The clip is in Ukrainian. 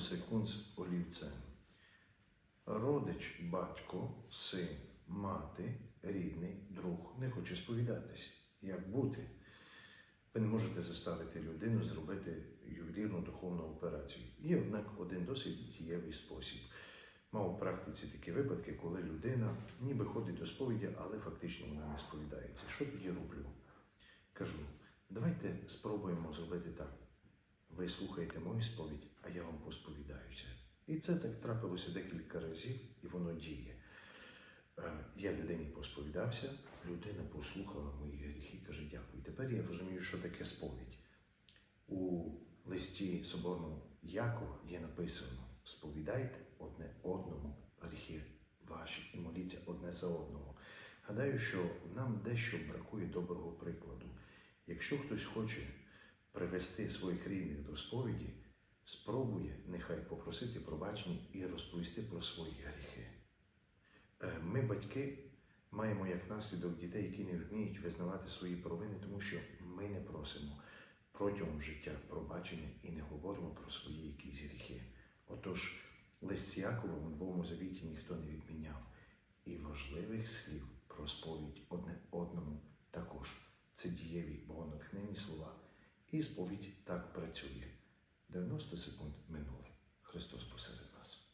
секунд з олівцем. Родич, батько, син, мати, рідний, друг не хоче сповідатись. Як бути? Ви не можете заставити людину зробити ювелірну духовну операцію. Є, однак, один досить дієвий спосіб. Мав у практиці такі випадки, коли людина ніби ходить до сповіді, але фактично вона не сповідається. Що тоді роблю? Кажу, давайте спробуємо зробити так. Ви слухаєте мою сповідь, а я вам посповідаюся. І це так трапилося декілька разів, і воно діє. Е, Я людині посповідався, людина послухала мої гріхи, і каже, дякую. Тепер я розумію, що таке сповідь. У листі Соборного Якова є написано: сповідайте одне одному гріхи ваші і моліться одне за одного. Гадаю, що нам дещо бракує доброго прикладу. Якщо хтось хоче привести своїх рідних до сповіді, спробує нехай попросити пробачення і розповісти про свої гріхи. Е, Ми, батьки, маємо як наслідок дітей, які не вміють визнавати свої провини, тому що ми не просимо протягом життя пробачення і не говоримо про свої якісь гріхи. Отож, лист Якова в Новому Завіті ніхто не відміняв. І важливих слів про сповідь одне І сповідь так працює. 90 секунд минули. Христос посеред нас.